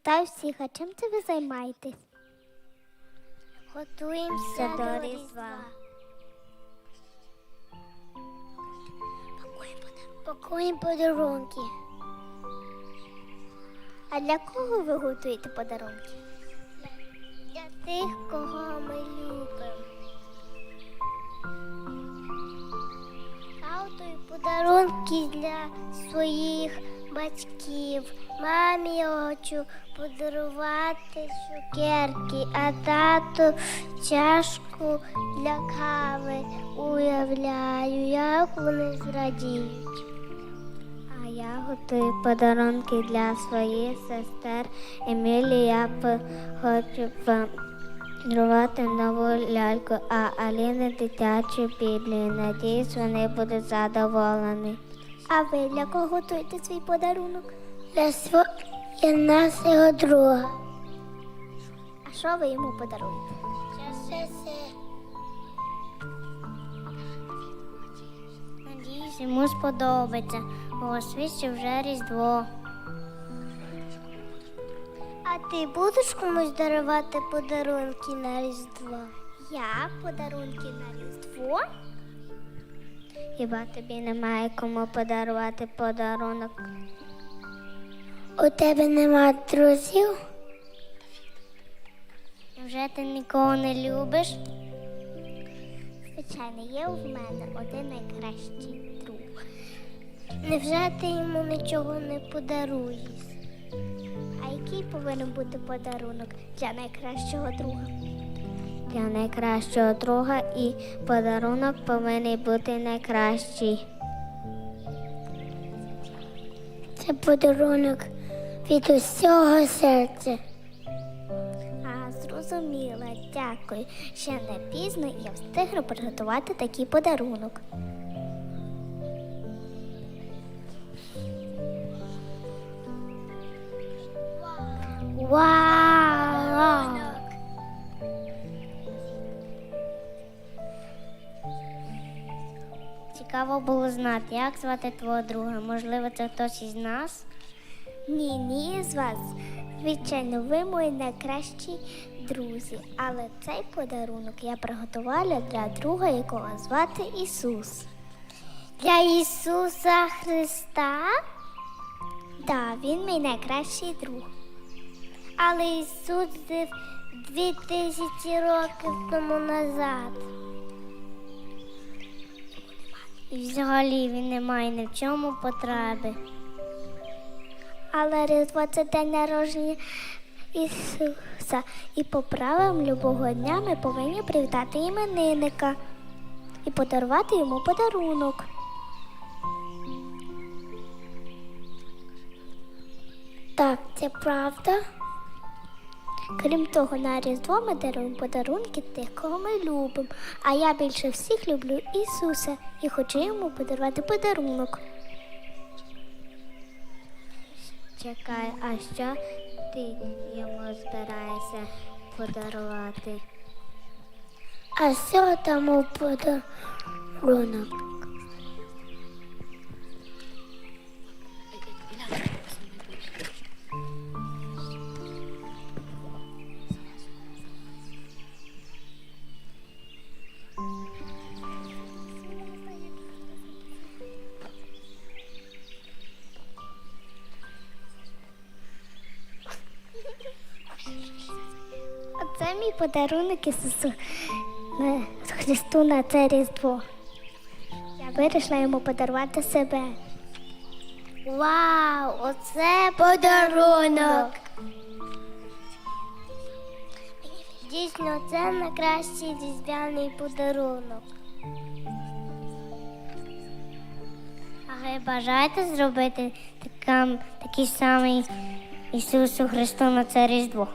Вітаю всіх, а чим це ви займаєтесь? Готуємося до Різдва. Пакуємо подарунки. А для кого ви готуєте подарунки? Для тих, кого ми любимо. Я подарунки для своїх батьків. Мамі хочу подарувати цукерки, а тату чашку для кави. Уявляю, як вони зрадіють. А я готую подарунки для своїх сестер Емілії. Я хочу подарувати нову ляльку, а Аліни дитячу біблію. Надіюсь, вони будуть задоволені. А ви для кого готуєте свій подарунок? Для свого нашого друга. А що ви йому подаруєте? Надіюсь, йому сподобається. У освіті вже Різдво. А ти будеш комусь дарувати подарунки на Різдво? Я подарунки на Різдво? Хіба тобі немає кому подарувати подарунок? У тебе нема друзів? Вже ти нікого не любиш? Звичайно, є в мене один найкращий друг. Невже ти йому нічого не подаруєш? А який повинен бути подарунок для найкращого друга? Для найкращого друга і подарунок повинен бути найкращий. Це подарунок від усього серця. А зрозуміла, дякую. Ще не пізно і я встигну приготувати такий подарунок. Вау! Цікаво було знати, як звати твого друга. Можливо, це хтось із нас. Ні, ні з вас. Звичайно, ви мої найкращі друзі, але цей подарунок я приготувала для друга, якого звати Ісус. Для Ісуса Христа. Так, він мій найкращий друг. Але Ісус жив дві тисячі років тому назад. І взагалі він не має ні в чому потреби. Але Різдво це день народження Ісуса. І по правилам любого дня ми повинні привітати іменинника і подарувати йому подарунок. Так, це правда. Крім того, на Різдво ми даруємо подарунки тих, кого ми любимо. А я більше всіх люблю Ісуса і хочу йому подарувати подарунок. Чекай, а що ти йому збираєшся подарувати? А що там у подарунок? Оце мій подарунок Ісусу Христу на це Різдво. Я вирішила йому подарувати себе. Вау, оце подарунок. Дійсно, це найкращий різдвяний подарунок. А ви бажаєте зробити такам, такий самий Ісусу Христу на це Різдво?